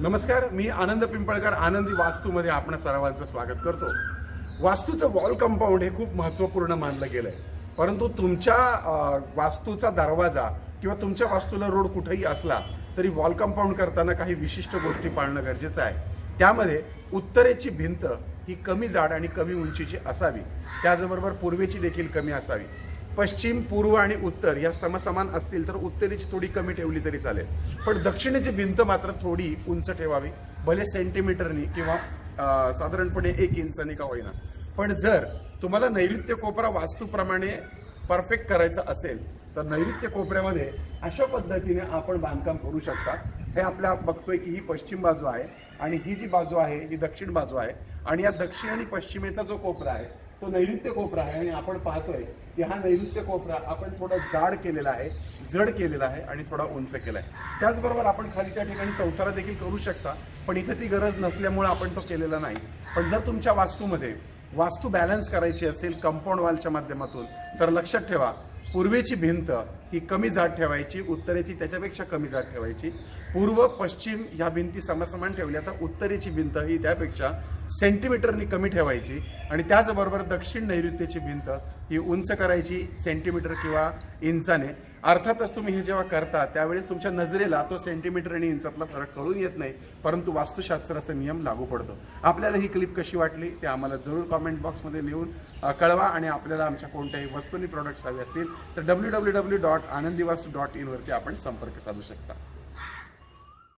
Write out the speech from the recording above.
नमस्कार मी आनंद पिंपळकर आनंदी वास्तूमध्ये आपण सर्वांचं स्वागत करतो. वास्तूचं वॉल कंपाऊंड हे खूप महत्त्वपूर्ण मानलं गेलं आहे परंतु तुमच्या वास्तूचा दरवाजा किंवा तुमच्या वास्तूला रोड कुठेही असला तरी वॉल कंपाऊंड करताना काही विशिष्ट गोष्टी पाळणं गरजेचं आहे. त्यामध्ये उत्तरेची भिंत ही कमी जाड आणि कमी उंचीची असावी. त्याचबरोबर पूर्वेची देखील कमी असावी. पश्चिम पूर्व आणि उत्तर या समसमान असतील तर उत्तरेची थोडी कमी ठेवली तरी चालेल. पण दक्षिणेची भिंत मात्र थोडी उंच ठेवावी. भले सेंटीमीटरनी किंवा साधारणपणे एक इंचानी का होईना. पण जर तुम्हाला नैऋत्य कोपरा वास्तूप्रमाणे परफेक्ट करायचं असेल तर नैऋत्य कोपऱ्यामध्ये अशा पद्धतीने आपण बांधकाम करू शकता. हे आपल्या बघतोय की ही पश्चिम बाजू आहे आणि ही जी बाजू आहे ही दक्षिण बाजू आहे. आणि या दक्षिण आणि पश्चिमेचा जो कोपरा आहे तो नैऋत्य कोपरा आहे आणि आपण पाहतोय की हा नैऋत्य कोपरा आपण थोडा जाड केलेला आहे जड केलेला आहे आणि थोडा उंच केला आहे. त्याचबरोबर आपण खाली त्या ठिकाणी चौथारा देखील करू शकता पण इथे ती गरज नसल्यामुळे आपण तो केलेला नाही. पण जर तुमच्या वास्तूमध्ये वास्तू बॅलन्स करायची असेल कंपाऊंड वॉलच्या माध्यमातून तर लक्षात ठेवा पूर्वेची भिंत ही कमी जाड ठेवायची उत्तरेची त्याच्यापेक्षा कमी जाड ठेवायची. पूर्व पश्चिम ह्या भिंती समसमान ठेवल्या तर उत्तरेची भिंत ही त्यापेक्षा सेंटीमीटरनी कमी ठेवायची आणि त्याचबरोबर दक्षिण नैऋत्येची भिंत ही उंच करायची सेंटीमीटर किंवा इंचाने. अर्थातच तुम्ही हे जेव्हा करता त्यावेळेस तुमच्या नजरेला तो सेंटीमीटर आणि इंचातला फरक कळून येत नाही परंतु वास्तुशास्त्राचा नियम लागू पडतो. आपल्याला ही क्लिप कशी वाटली ते आम्हाला जरूर कॉमेंट बॉक्समध्ये लिहून कळवा आणि आपल्याला आमच्या कोणत्याही वस्तूंनी प्रॉडक्ट्स हवे असतील तर W W W dot Anandivastu dot इनवरती आपण संपर्क साधू शकता.